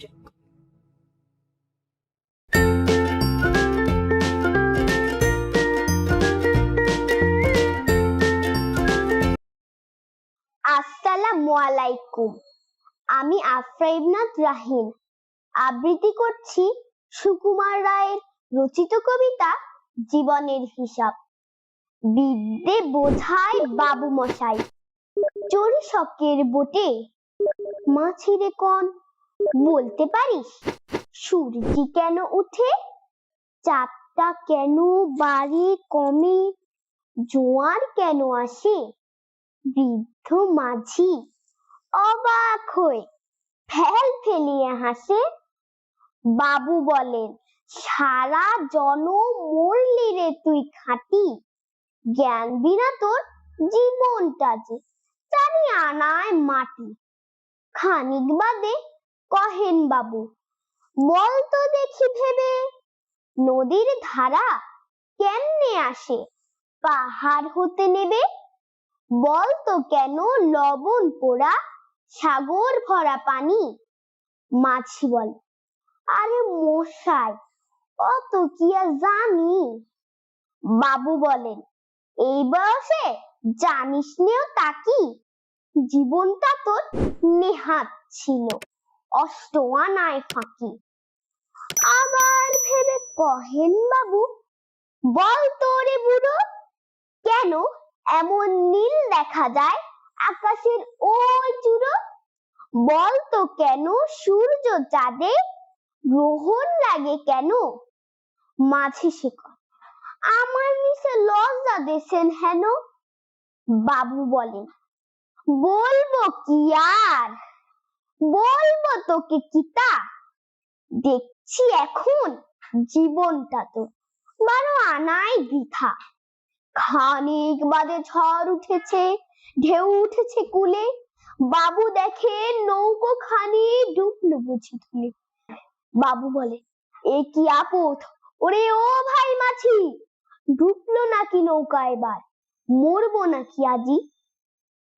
subject. আসসালামু আলাইকুম আমি আফরাইবনাথ রাহিন আবৃত্তি করছি সুকুমার রায়ের রচিত কবিতা জীবনের হিসাব। বিদ্যে বোঝায় বাবু মশাই। চোরি শকের বোটে মাছিরে কন বলতে পারিস? সূর্যি কেন উঠে? চাঁদটা কেন বাড়ি কমে? জোয়ার কেন আসে? বৃদ্ধ মাঝি অবাক হয়ে ফেল ফেলিয়ে হাসে। বাবু বলেন, সারা জনম মরলি রে তুই খাঁটি। জ্ঞান বিনা তোর জীবনটা যে চারি আনায় মাটি। খানিক বাদে কহেন বাবু। বল তো দেখি ভেবে, নদীর ধারা কেমনে আসে? পাহাড় হতে নেবে? বল তো কেন লবণ পোড়া সাগর ভরা পানি? মাছি বলে, আরে মশাই, অত কি আর জানি? বাবু বলেন, এই বয়সে জানিস নেও তা কি? জীবনটা তোর নেহাত ছিল। অষ্ট আনায় ফাঁকি। আবার ভেবে কহেন বাবু, বল তোরে বুড়ো, কেন এমন নীল দেখা যায় আকাশের ওই চূড়ো? বল তো কেন সূর্য চাঁদে গ্রহণ লাগে কেন? মাঝি শেখর আমার নিচে লজ্জা দেশেন হেন? বাবু বলেন, বলব কি আর? বলব তোকে কিতা? দেখছি এখন জীবনটা তো বারো আনাই বৃথা খানিক বাদে ঝড় উঠেছে, ঢেউ উঠেছে কুলে, বাবু দেখে নৌকো খানি ডুবলো বুঝি তুলে বাবু বলে, এ কি আপদ? ওরে ও ভাই মাছি, ডুবলো নাকি নৌকা এবার? মরবো নাকি আজি?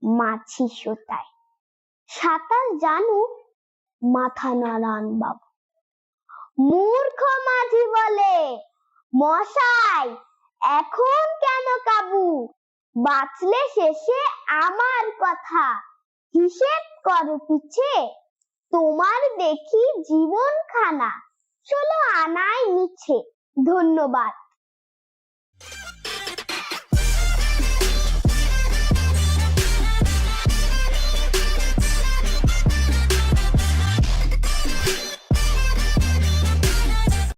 মাছি সোতায়। সাঁতার জানো মাথা নাড়ান বাবু। মূর্খ মাঝি বলে, মশাই, এখন কেন কাবু? বাঁচলে শেষে আমার কথা। হিসেব করো পিছে, তোমার দেখি জীবন খানা ষোলো আনায় নিচ্ছে ধন্যবাদ।